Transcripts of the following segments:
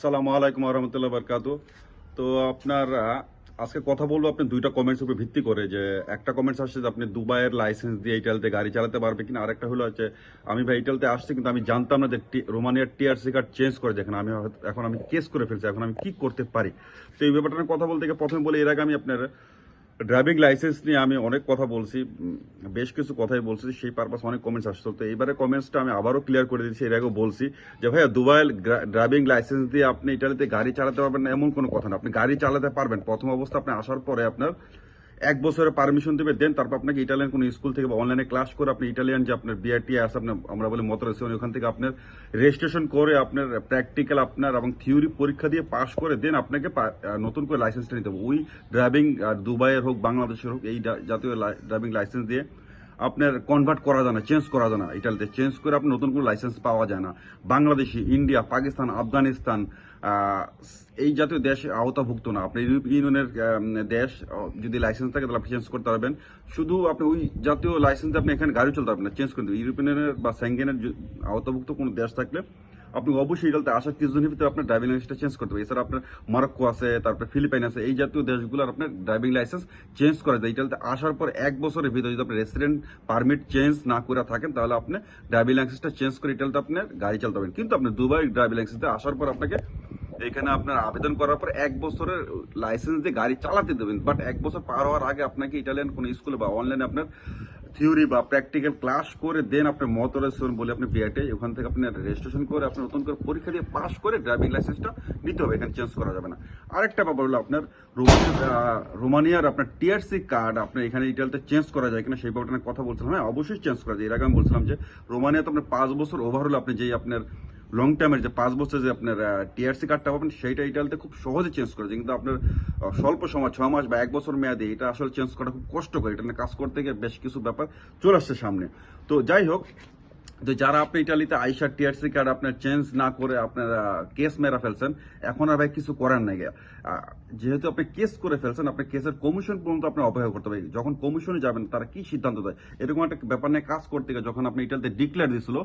আসসালামু আলাইকুম রহমতুল্লাহ বরকাত তো আপনার আজকে কথা বলব আপনি দুইটা কমেন্টস উপর ভিত্তি করে যে একটা কমেন্টস আসছে যে আপনি দুবাইয়ের লাইসেন্স দিয়ে ইটালিতে গাড়ি চালাতে পারবে কিনা, আরেকটা হলো হচ্ছে আমি ভাই ইটালিতে আসছি কিন্তু আমি জানতাম না যে রোমানিয়ার টিআরসি কার্ড চেঞ্জ করে দেখেন আমি এখন আমি কেস করে ফেলছি, এখন আমি কি করতে পারি? তো এই ব্যাপারটা কথা বলতে গিয়ে প্রথমে বলি, এর আগে আমি আপনার ড্রাইভিং লাইসেন্স নিয়ে আমি অনেক কথা বলছি বেশ কিছু কথাই বলছি, সেই পারপাস অনেক কমেন্টস আসছে। তো এইবারে কমেন্টসটা আমি আবারও ক্লিয়ার করে দিচ্ছি, এর আগেও বলছি যে, ভাইয়া, দুবাইয়ের ড্রাইভিং লাইসেন্স দিয়ে আপনি ইটালিতে গাড়ি চালাতে পারবেন না, এমন কোনো কথা না। আপনি গাড়ি চালাতে পারবেন, প্রথম অবস্থা আপনি আসার পরে আপনার এক বছরের পারমিশন দেবে দেন তারপর আপনাকে ইটালিয়ান কোনো স্কুল থেকে বা অনলাইনে ক্লাস করে আপনি ইটালিয়ান যে আপনার বিআরটি আছে, আপনার আমরা বলি মতরেশন ওখান থেকে আপনার রেজিস্ট্রেশন করে আপনার প্র্যাকটিক্যাল আপনার এবং থিওরি পরীক্ষা দিয়ে পাশ করে দেন আপনাকে নতুন করে লাইসেন্সটা নিতে হবে। ওই ড্রাইভিং দুবাইয়ের হোক, বাংলাদেশের হোক, এই জাতীয় ড্রাইভিং লাইসেন্স দিয়ে আপনার কনভার্ট করা যায় না চেঞ্জ করা যায় না। ইটালিতে চেঞ্জ করে আপনি নতুন কোনো লাইসেন্স পাওয়া যায় না। বাংলাদেশি, ইন্ডিয়া, পাকিস্তান, আফগানিস্তান এই জাতীয় দেশ আওতাভুক্ত না। আপনি ইউরোপ ইউনিয়নের দেশ যদি লাইসেন্স থাকে, তাহলে আপনি চেঞ্জ করতে পারবেন। শুধু আপনি ওই জাতীয় লাইসেন্স আপনি এখানে গাড়ি চলতে পারবেন না। চেঞ্জ করতে ইউরোপিয়ানের বা স্যাঙ্গেনের আওতাভুক্ত কোনো দেশ থাকলে আপনি অবশ্যই ইটালিতে আসার কিছুদিনের ভিতরে আপনার ড্রাইভিং লাইসেন্সটা চেঞ্জ করতে হবে। এছাড়া আপনার মরক্কো আছে, তারপরে ফিলিপাইন আছে, এই জাতীয় দেশগুলোর আপনার ড্রাইভিং লাইসেন্স চেঞ্জ করা যায়। ইটালিতে আসার পর এক বছরের ভিতরে যদি আপনি রেসিডেন্ট পারমিট চেঞ্জ না করে থাকেন, তাহলে আপনি ড্রাইভিং লাইসেন্সটা চেঞ্জ করে ইটালিতে আপনার গাড়ি চালাতে পারবেন। কিন্তু আপনি দুবাই ড্রাইভিং লাইসেন্সে আসার পর আপনাকে এখানে আপনার আবেদন করার পর এক বছরের লাইসেন্স দিয়ে গাড়ি চালাতে দেবেন। বাট এক বছর পার হওয়ার আগে আপনাকে ইটালিয়ান কোনো স্কুলে বা অনলাইনে আপনার থিওরি বা প্র্যাকটিক্যাল ক্লাস করে দেন আপনি মতরেশন বলে আপনি বিআইটে ওখান থেকে আপনি রেজিস্ট্রেশন করে আপনি নতুন করে পরীক্ষা দিয়ে পাস করে ড্রাইভিং লাইসেন্সটা নিতে হবে। এখানে চেঞ্জ করা যাবে না। আরেকটা ব্যাপার হলো আপনার রোমানিয়ার আপনার টিআরসি কার্ড আপনার এখানে ইটালিতে চেঞ্জ করা যায় কিনা সেই ব্যাপারটা কথা বলছিলাম। হ্যাঁ অবশ্যই চেঞ্জ করা যায়। এর আগে আমি বলছিলাম যে রোমানিয়াতে আপনার পাঁচ বছর ওভার হলে আপনি যেই আপনার লং টাইমের যে পাঁচ বছর যে আপনার টিআরসি কার্ডটা পাবেন, সেইটা ইটালিতে খুব সহজে চেঞ্জ করা যায়। কিন্তু আপনার স্বল্প সময়, ছয় মাস বা এক বছর মেয়াদে এটা আসলে চেঞ্জ করা খুব কষ্টকর। এটা নিয়ে কাজ করতে গিয়ে বেশ কিছু ব্যাপার চলে আসছে সামনে। তো যাই হোক, তো যারা আপনি ইটালিতে আইসা টিআরসি কার্ড আপনার চেঞ্জ না করে আপনার কেস মেরা ফেলছেন, এখন আর ভাই কিছু করার নাই। যেহেতু আপনি কেস করে ফেলছেন, আপনি কেসের কমিশন পর্যন্ত আপনি অপেক্ষা করতে হবে। যখন কমিশনে যাবেন, তারা কি সিদ্ধান্ত দেয়? এরকম একটা ব্যাপার নিয়ে কাজ করতে গিয়ে যখন আপনি ইটালিতে ডিক্লেয়ার দিয়েছিল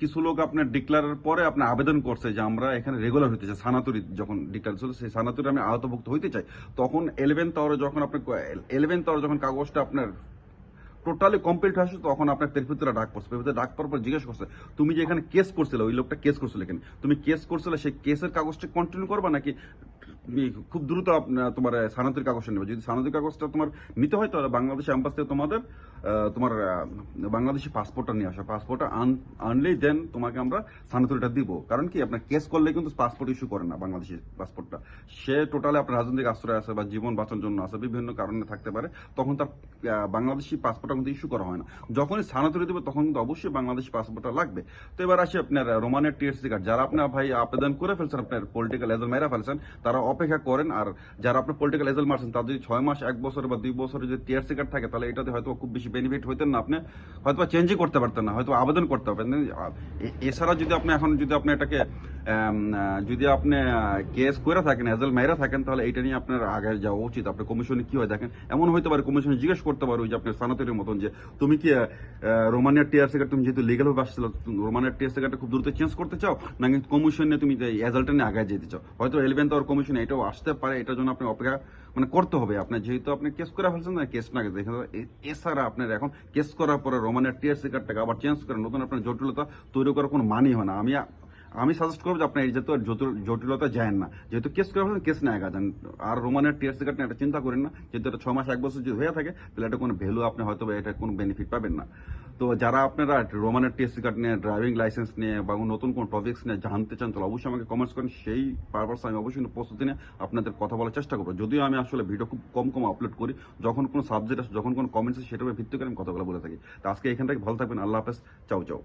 কিছু লোক আপনার ডিক্লারের পরে আপনার আবেদন করছে যে আমরা এখানে রেগুলার হইতে চাই। সানাতুরি যখন ডিক্লার ছিল সেই সানাতুরি আমি আহতভুক্ত হইতে চাই। তখন ইলেভেন্থ আওয়ারে যখন আপনি ইলেভেন্থ আওয়ারে যখন কাগজটা আপনার টোটালি কমপ্লিট হয়ে আসছে তখন আপনার পেরফিতরা ডাক পড়ছে। পেরফিতরা ডাক পড়ার পর জিজ্ঞেস করছে, তুমি যে এখানে কেস করছিলে, ওই লোকটা কেস করছিল এখানে তুমি কেস করছিলে, সেই কেসের কাগজটা কন্টিনিউ করবা নাকি খুব দ্রুত তোমার সানাতুরি কাগজটা নেবে। যদি সানাতুরি কাগজটা তোমার নিতে হয়, তাহলে বাংলাদেশ অ্যাম্বাস থেকে তোমাদের তোমার বাংলাদেশি পাসপোর্টটা নিয়ে আসা। পাসপোর্টটা আনলেই দেন তোমাকে আমরা সানাতুরিটা দিব। কারণ কি, আপনার কেস করলে কিন্তু পাসপোর্ট ইস্যু করে না বাংলাদেশি পাসপোর্টটা সে টোটালি আপনার রাজনৈতিক আশ্রয় আছে বা জীবন বাঁচানোর জন্য আছে, বিভিন্ন কারণে থাকতে পারে, তখন তার বাংলাদেশি পাসপোর্টটা কিন্তু ইস্যু করা হয় না। যখনই স্থানান্তরিত দেবে, তখন কিন্তু অবশ্যই বাংলাদেশি পাসপোর্টটা লাগবে। তো এবার আসি আপনার রোমানের টিএসসি কার্ড যারা আপনার ভাই আবেদন করে ফেলছেন, আপনার পলিটিক্যাল এজেল মেরা ফেলছেন, তারা অপেক্ষা করেন আর যারা আপনার পলিটিক্যাল এজেল মারছেন তাদের যদি ছয় মাস, এক বছর বা দুই বছরের যদি টিআরসি কার্ড থাকে, তাহলে এটাতে হয়তো খুব বেশি বেনিফিট হইতেন না আপনি হয়তো চেঞ্জই করতে পারতেন না হয়তো আবেদন করতে পারবেন এ- এছাড়া যদি আপনি এখন যদি আপনি এটাকে যদি আপনি কেস করে থাকেন এজেল মেরা থাকেন, তাহলে এটা নিয়ে আপনার আগে যাওয়া উচিত। আপনার কমিশনে কি হয় দেখেন, এমন হইতে পারে কমিশনে জিজ্ঞেস করতে পারে যে আপনার সানাতের মতন যে, তুমি কি রোমানিয়ার টিআরসি কার্ড তুমি যেহেতু লিগাল ভাবে আসছিল রোমানিয়ার টিআরসি কার্ডটা খুব দ্রুত চেঞ্জ করতে চাও? না নাকি কমিশনে তুমি এজাল্টটা নিয়ে আগে যেতে চাও? হয়তো ইলেভেন্থ আওয়ার কমিশনে এটাও আসতে পারে, এটার জন্য আপনি অপেক্ষা মানে করতে হবে। আপনার যেহেতু আপনি কেস করে ফেলছেন না কেস না দেখেন। এছাড়া আপনার এখন কেস করার পরে রোমানের টিআরসি কার্ডটাকে আবার চেঞ্জ করে, নতুন আপনার জটিলতা তৈরি করার কোনো মানি হয় না। আমি আমি সাজেস্ট করব যে আপনি এই যেহেতু জটিল- জটিলতা যায় না। যেহেতু কেস করে কেস নেয় যান আর রোমানের টিআরসি কার্ড এটা চিন্তা করেন না, যেহেতু এটা ছ মাস, এক বছর যদি হয়ে থাকে, তাহলে এটা কোনো ভ্যালু আপনি হয়তো এটা কোনো বেনিফিট পাবেন না। তো যারা আপনারা রোমানের টিএসসি কার্ড নিয়ে ড্রাইভিং লাইসেন্স নিয়ে বা নতুন কোনো টপিক্স নিয়ে জানতে চান, তাহলে অবশ্যই আমাকে কমেন্টস করেন। সেই পারপাস আমি অবশ্যই প্রস্তুতি নিয়ে আপনাদের কথা বলার চেষ্টা করব। যদিও আমি আসলে ভিডিও খুব কম কম আপলোড করি, যখন কোনো সাবজেক্ট আসে, যখন কোনো কমেন্টস সেটার ভিত্তি করে আমি কথাগুলো বলে থাকি। তো আজকে এখান থেকে ভালো থাকবেন, আল্লাহ হাফেজ, চাও চাও।